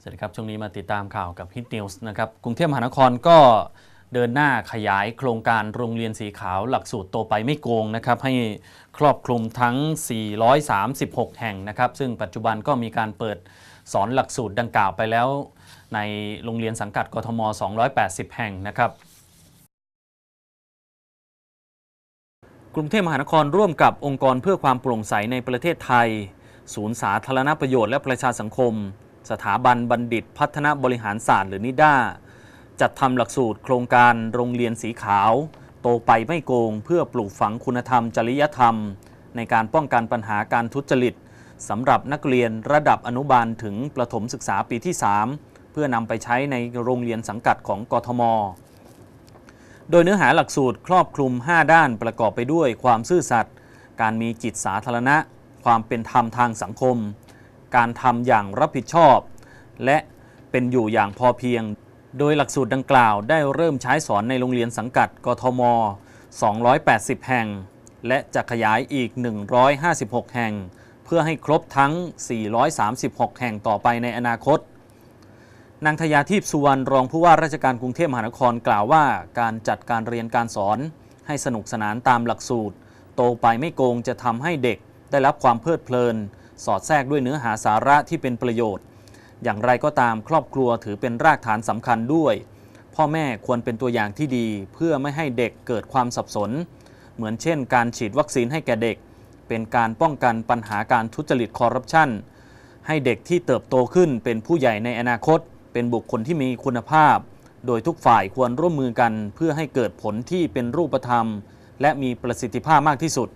สวัสดีครับ ช่วงนี้มาติดตามข่าวกับฮิตนิวส์นะครับกรุงเทพมหานครก็เดินหน้าขยายโครงการโรงเรียนสีขาวหลักสูตรโตไปไม่โกงนะครับให้ครอบคลุมทั้ง 436 แห่งนะครับ ซึ่งปัจจุบันก็มีการเปิดสอนหลักสูตรดังกล่าวไปแล้ว ในโรงเรียนสังกัดกทม 280 แห่งนะครับกรุงเทพมหานครร่วมกับองค์กรเพื่อความโปร่งใสในประเทศไทย ศูนย์สาธารณประโยชน์และประชาสังคม สถาบันบัณฑิต พัฒนบริหารศาสตร์หรือนิด้าจัดทำหลักสูตรโครงการโรงเรียนสีขาว โตไปไม่โกง เพื่อปลูกฝังคุณธรรม จริยธรรม ในการป้องกันปัญหาการทุจริตสำหรับนักเรียนระดับอนุบาลถึงประถมศึกษาปีที่ 3 เพื่อนำไปใช้ในโรงเรียนสังกัดของกทม โดยเนื้อหาหลักสูตรครอบคลุม 5 ด้านประกอบไปด้วยความซื่อสัตย์การมีจิตสาธารณะ ความเป็นธรรมทางสังคม การทำอย่างรับผิดชอบ และเป็นอยู่อย่างพอเพียง โดยหลักสูตรดังกล่าวได้เริ่มใช้สอนในโรงเรียนสังกัดกทม 280 แห่ง และจะขยายอีก 156 แห่ง เพื่อให้ครบทั้ง 436 แห่งต่อไปในอนาคตนางทยาทิพย์สุวรรณรองผู้ว่าราชการกรุงเทพมหานครกล่าวว่า การจัดการเรียนการสอน ให้สนุกสนานตามหลักสูตร โตไปไม่โกงจะทำให้เด็กได้รับความเพลิดเพลิน สอดแทรกด้วยเนื้อหาสาระที่เป็นประโยชน์ อย่างไรก็ตามครอบครัวถือเป็นรากฐานสำคัญด้วย พ่อแม่ควรเป็นตัวอย่างที่ดี เพื่อไม่ให้เด็กเกิดความสับสน เหมือนเช่น การฉีดวัคซีนให้แก่เด็ก เป็นการป้องกันปัญหาการทุจริตคอร์รัปชันให้เด็กที่เติบโตขึ้นเป็นผู้ใหญ่ในอนาคต เป็นบุคคลที่มีคุณภาพ โดยทุกฝ่ายควรร่วมมือกัน เพื่อให้เกิดผลที่เป็นรูปธรรม และมีประสิทธิภาพมากที่สุด